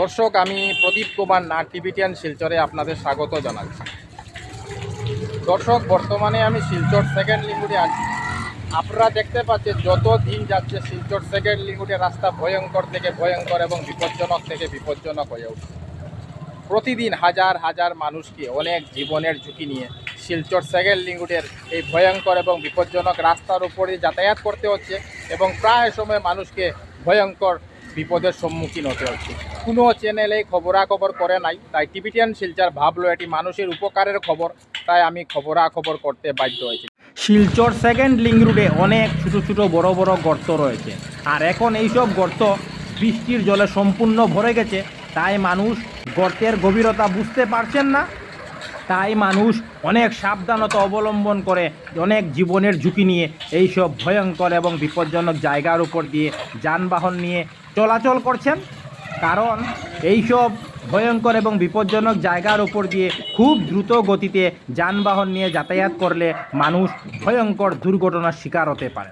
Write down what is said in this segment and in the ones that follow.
দর্শক, আমি প্রদীপ কুমার নাট টিভিটিয়ান শিলচরে আপনাদের স্বাগত জানাচ্ছি। দর্শক, বর্তমানে আমি শিলচর সেকেন্ড লিঙ্গুডে আছি। আপনারা দেখতে পাচ্ছেন, যত দিন যাচ্ছে শিলচর সেকেন্ড লিঙ্গুডে রাস্তা ভয়ঙ্কর থেকে ভয়ঙ্কর এবং বিপজ্জনক থেকে বিপজ্জনক হয়ে উঠছে। প্রতিদিন হাজার হাজার মানুষকে অনেক জীবনের ঝুঁকি নিয়ে শিলচর সেকেন্ড লিঙ্গুডের এই ভয়ঙ্কর এবং বিপজ্জনক রাস্তার উপরে যাতায়াত করতে হচ্ছে এবং প্রায় সময় মানুষকে ভয়ঙ্কর বিপদের সম্মুখীন হতে হচ্ছে। কোনো চ্যানেলেই খবরাখবর করে নাই, তাই টিভিটিয়ান শিলচর ভাবলো এটি মানুষের উপকারের খবর, তাই আমি খবরাখবর করতে বাধ্য হয়েছি। শিলচর সেকেন্ড লিঙ্ক রুটে অনেক ছোটো ছোটো বড় বড় গর্ত রয়েছে। আর এখন এইসব গর্ত বৃষ্টির জলে সম্পূর্ণ ভরে গেছে, তাই মানুষ গর্তের গভীরতা বুঝতে পারছেন না। তাই মানুষ অনেক সাবধানতা অবলম্বন করে অনেক জীবনের ঝুঁকি নিয়ে এইসব ভয়ঙ্কর এবং বিপজ্জনক জায়গার উপর দিয়ে যানবাহন নিয়ে চলাচল করছেন, কারণ এইসব ভয়ঙ্কর এবং বিপজ্জনক জায়গার উপর দিয়ে খুব দ্রুত গতিতে যানবাহন নিয়ে যাতায়াত করলে মানুষ ভয়ঙ্কর দুর্ঘটনার শিকার হতে পারে।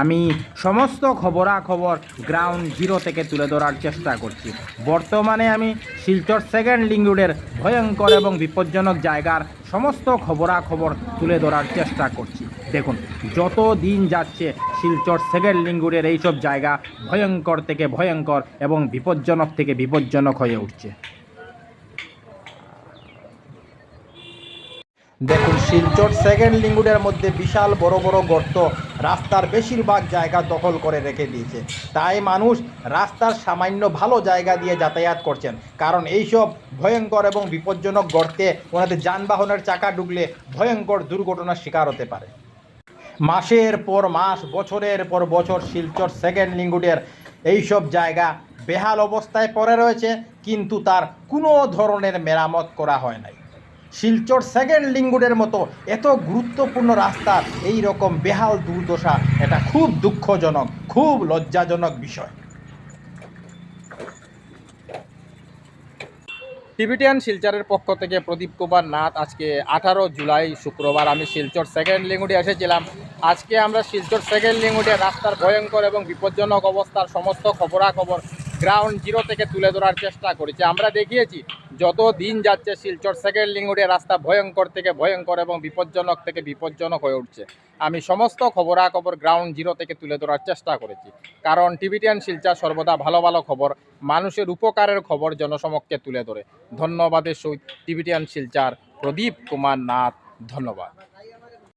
আমি সমস্ত খবরাখবর গ্রাউন্ড জিরো থেকে তুলে ধরার চেষ্টা করছি। বর্তমানে আমি শিলচর সেকেন্ড লিঙ্ক রোডের ভয়ঙ্কর এবং বিপজ্জনক জায়গার সমস্ত খবরাখবর তুলে ধরার চেষ্টা করছি। দেখুন যত দিন যাচ্ছে শিলচর সেকেন্ড লিঙ্ক রোডের এইসব জায়গা ভয়ঙ্কর থেকে ভয়ঙ্কর এবং বিপজ্জনক থেকে বিপজ্জনক হয়ে উঠছে। দেখুন, শিলচর সেকেন্ড লিঙ্গুডের মধ্যে বিশাল বড় বড় গর্ত রাস্তার বেশিরভাগ জায়গা দখল করে রেখে দিয়েছে। তাই মানুষ রাস্তার সামান্য ভালো জায়গা দিয়ে যাতায়াত করছেন। কারণ এইসব ভয়ঙ্কর এবং বিপজ্জনক গর্তে ওনাদের যানবাহনের চাকা ডুবলে ভয়ঙ্কর দুর্ঘটনার শিকার হতে পারে। মাসের পর মাস, বছরের পর বছর শিলচর সেকেন্ড লিঙ্গুডের এইসব জায়গা বেহাল অবস্থায় পড়ে রয়েছে, কিন্তু তার কোনো ধরনের মেরামত করা হয় নাই। শিলচর সেকেন্ড লিঙ্গুডের মতো এত গুরুত্বপূর্ণ রাস্তার এই রকম বেহাল দুর্দশা, এটা খুব দুঃখজনক, খুব লজ্জাজনক বিষয়। টিভিটিয়ান শিলচরের পক্ষ থেকে প্রদীপ কুমার নাথ, আজকে আঠারো জুলাই শুক্রবার। আমি শিলচর সেকেন্ড লিঙ্গুটি এসেছিলাম। আজকে আমরা শিলচর সেকেন্ড লিঙ্গুডে রাস্তার ভয়ঙ্কর এবং বিপজ্জনক অবস্থার সমস্ত খবরাখবর গ্রাউন্ড জিরো থেকে তুলে ধরার চেষ্টা করেছি। আমরা দেখিয়েছি, যত দিন যাচ্ছে শিলচর সেকেন্ড লিঙ্গুডে রাস্তা ভয়ঙ্কর থেকে ভয়ঙ্কর এবং বিপজ্জনক থেকে বিপজ্জনক হয়ে উঠছে। আমি সমস্ত খবরাখবর গ্রাউন্ড জিরো থেকে তুলে ধরার চেষ্টা করেছি। কারণ টিভিটিয়ান শিলচর সর্বদা ভালো ভালো খবর, মানুষের উপকারের খবর জনসমক্ষে তুলে ধরে। ধন্যবাদের সহিত টিভিটিয়ান শিলচার, প্রদীপ কুমার নাথ, ধন্যবাদ।